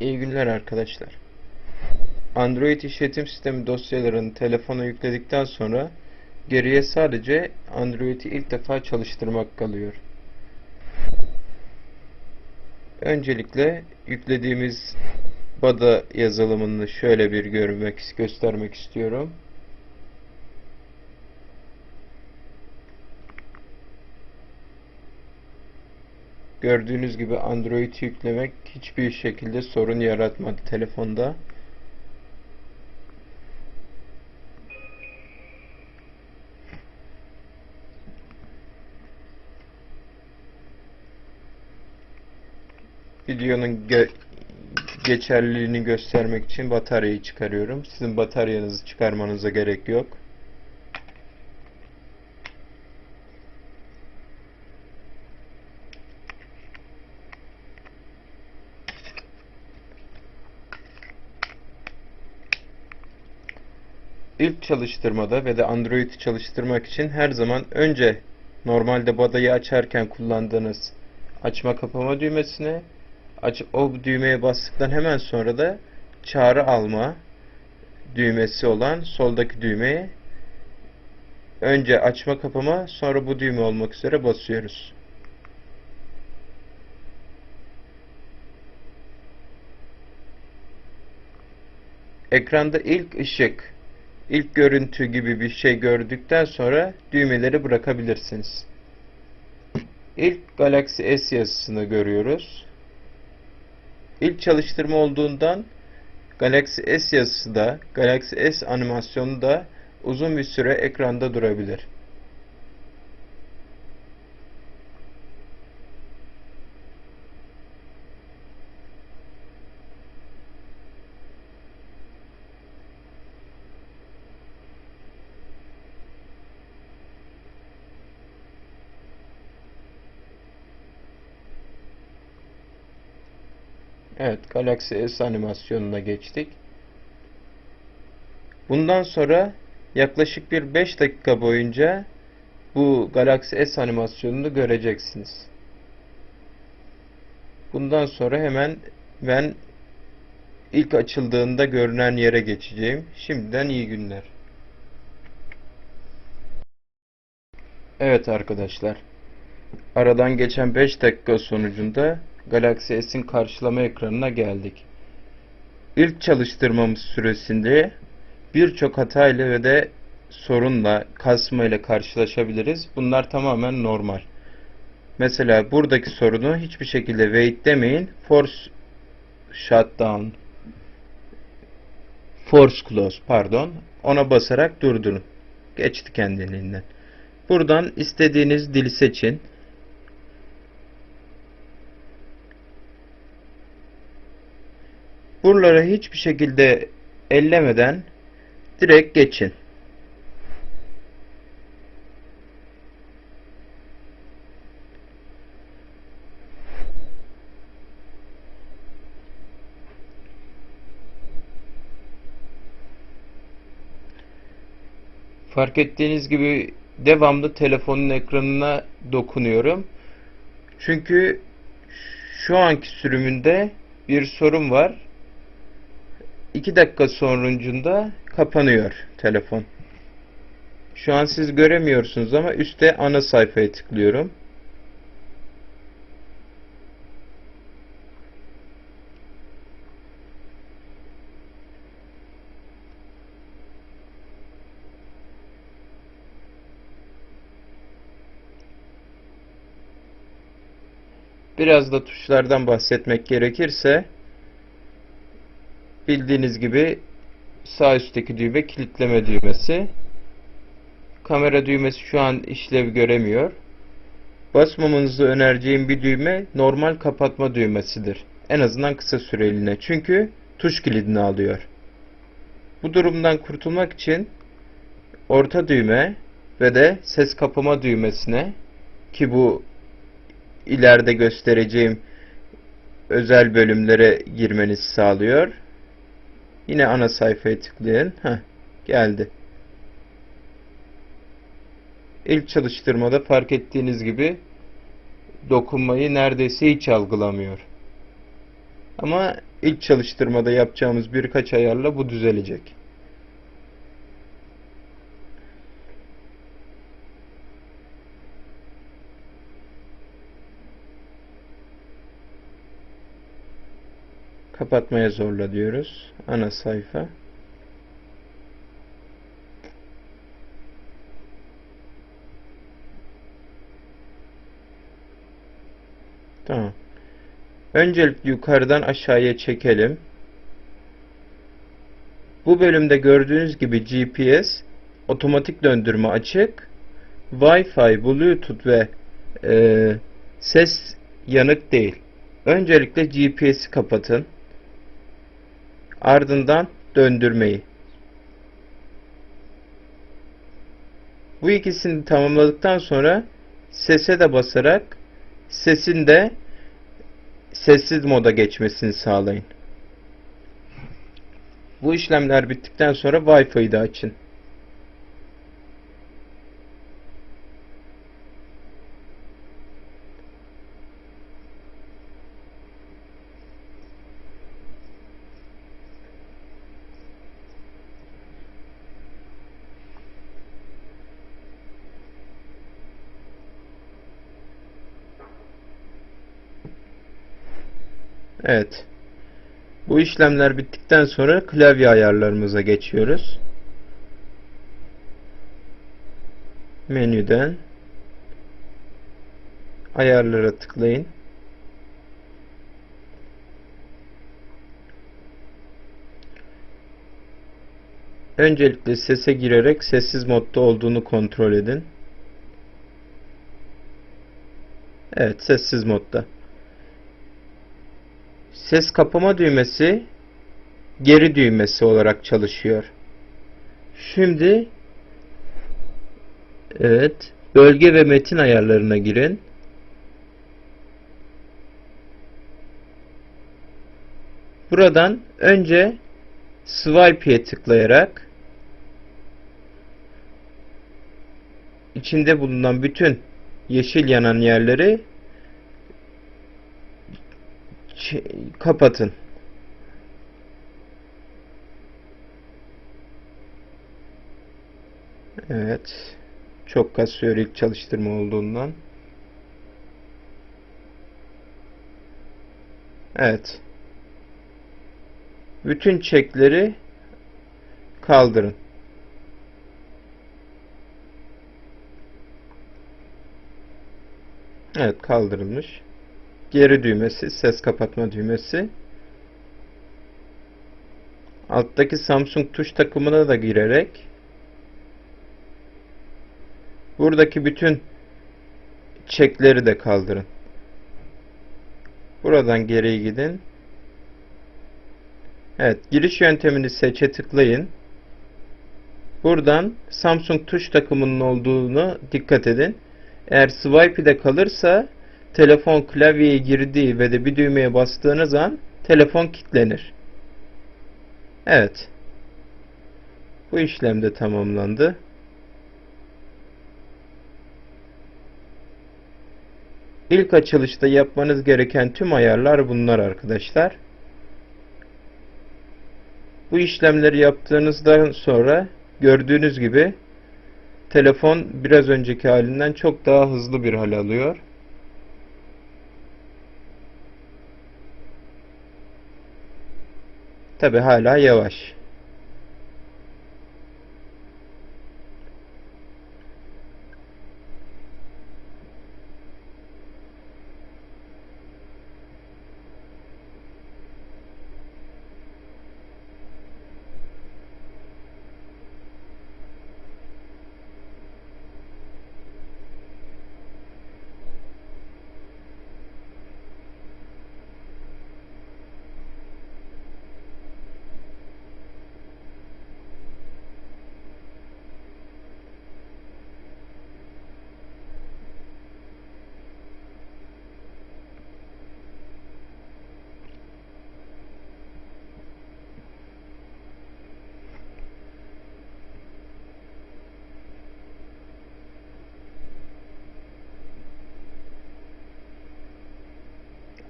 İyi günler arkadaşlar. Android işletim sistemi dosyalarını telefona yükledikten sonra geriye sadece Android'i ilk defa çalıştırmak kalıyor. Öncelikle yüklediğimiz Bada yazılımını şöyle bir görmek, göstermek istiyorum. Gördüğünüz gibi Android yüklemek hiçbir şekilde sorun yaratmadı telefonda. Videonun ge geçerliliğini göstermek için bataryayı çıkarıyorum. Sizin bataryanızı çıkarmanıza gerek yok. İlk çalıştırmada ve de Android'i çalıştırmak için her zaman önce normalde badayı açarken kullandığınız açma kapama düğmesine aç o düğmeye bastıktan hemen sonra da çağrı alma düğmesi olan soldaki düğmeye önce açma kapama sonra bu düğme olmak üzere basıyoruz. Ekranda ilk ışık, ilk görüntü gibi bir şey gördükten sonra düğmeleri bırakabilirsiniz. İlk Galaxy S yazısını görüyoruz. İlk çalıştırma olduğundan Galaxy S yazısı da Galaxy S animasyonu da uzun bir süre ekranda durabilir. Evet, Galaxy S animasyonuna geçtik. Bundan sonra yaklaşık bir 5 dakika boyunca bu Galaxy S animasyonunu göreceksiniz. Bundan sonra hemen ben ilk açıldığında görünen yere geçeceğim. Şimdiden iyi günler. Evet arkadaşlar. Aradan geçen 5 dakika sonucunda Galaxy S'in karşılama ekranına geldik. İlk çalıştırmamız süresinde birçok hatayla ve de sorunla, kasma ile karşılaşabiliriz. Bunlar tamamen normal. Mesela buradaki sorunu hiçbir şekilde wait demeyin. Force shutdown force close pardon. Ona basarak durdurun. Geçti kendiliğinden. Buradan istediğiniz dili seçin. Buraları hiçbir şekilde ellemeden direkt geçin. Fark ettiğiniz gibi devamlı telefonun ekranına dokunuyorum. Çünkü şu anki sürümünde bir sorun var. 2 dakika sonucunda kapanıyor telefon. Şu an siz göremiyorsunuz ama üstte ana sayfaya tıklıyorum. Biraz da tuşlardan bahsetmek gerekirse bildiğiniz gibi sağ üstteki düğme kilitleme düğmesi. Kamera düğmesi şu an işlev göremiyor. Basmamanızı önereceğim bir düğme normal kapatma düğmesidir. En azından kısa süreliğine. Çünkü tuş kilidini alıyor. Bu durumdan kurtulmak için orta düğme ve de ses kapama düğmesine ki bu ileride göstereceğim özel bölümlere girmenizi sağlıyor. Yine ana sayfaya tıklayın. Heh, geldi. İlk çalıştırmada fark ettiğiniz gibi dokunmayı neredeyse hiç algılamıyor. Ama ilk çalıştırmada yapacağımız birkaç ayarla bu düzelecek. Kapatmaya zorla diyoruz. Ana sayfa. Tamam. Öncelikle yukarıdan aşağıya çekelim. Bu bölümde gördüğünüz gibi GPS, otomatik döndürme açık, Wi-Fi, Bluetooth ve e, ses yanık değil. Öncelikle GPS'i kapatın. Ardından döndürmeyi. Bu ikisini tamamladıktan sonra sese de basarak sesin de sessiz moda geçmesini sağlayın. Bu işlemler bittikten sonra Wi-Fi'yi de açın. Evet. Bu işlemler bittikten sonra klavye ayarlarımıza geçiyoruz. Menüden ayarlara tıklayın. Öncelikle sese girerek sessiz modda olduğunu kontrol edin. Evet, sessiz modda. Ses kapama düğmesi geri düğmesi olarak çalışıyor. Şimdi evet bölge ve metin ayarlarına girin. Buradan önce swipe'ye tıklayarak içinde bulunan bütün yeşil yanan yerleri kapatın. Evet. Çok kasıyor ilk çalıştırma olduğundan. Evet. Bütün çekleri kaldırın. Evet kaldırılmış geri düğmesi, ses kapatma düğmesi. Alttaki Samsung tuş takımına da girerek buradaki bütün çekleri de kaldırın. Buradan geriye gidin. Evet, giriş yöntemini seçe tıklayın. Buradan Samsung tuş takımının olduğunu dikkat edin. Eğer swipe'de kalırsa telefon klavyeye girdiği ve de bir düğmeye bastığınız an telefon kilitlenir. Evet. Bu işlem de tamamlandı. İlk açılışta yapmanız gereken tüm ayarlar bunlar arkadaşlar. Bu işlemleri yaptığınızdan sonra gördüğünüz gibi telefon biraz önceki halinden çok daha hızlı bir hal alıyor. Tabi hala yavaş.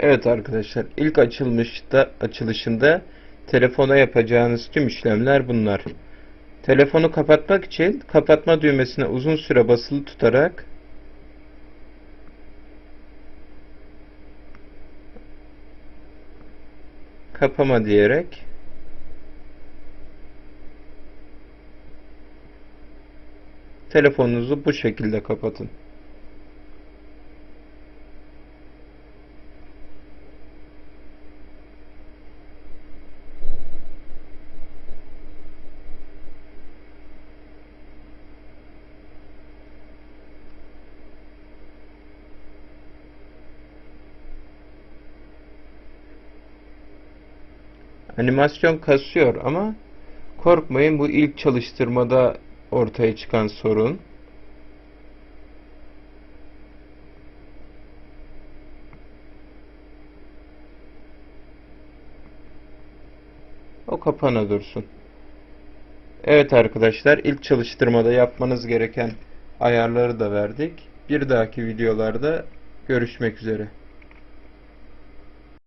Evet arkadaşlar ilk açılmışta açılışında telefona yapacağınız tüm işlemler bunlar. Telefonu kapatmak için kapatma düğmesine uzun süre basılı tutarak kapama diyerek telefonunuzu bu şekilde kapatın. Animasyon kasıyor ama korkmayın bu ilk çalıştırmada ortaya çıkan sorun. O kapana dursun. Evet arkadaşlar ilk çalıştırmada yapmanız gereken ayarları da verdik. Bir dahaki videolarda görüşmek üzere.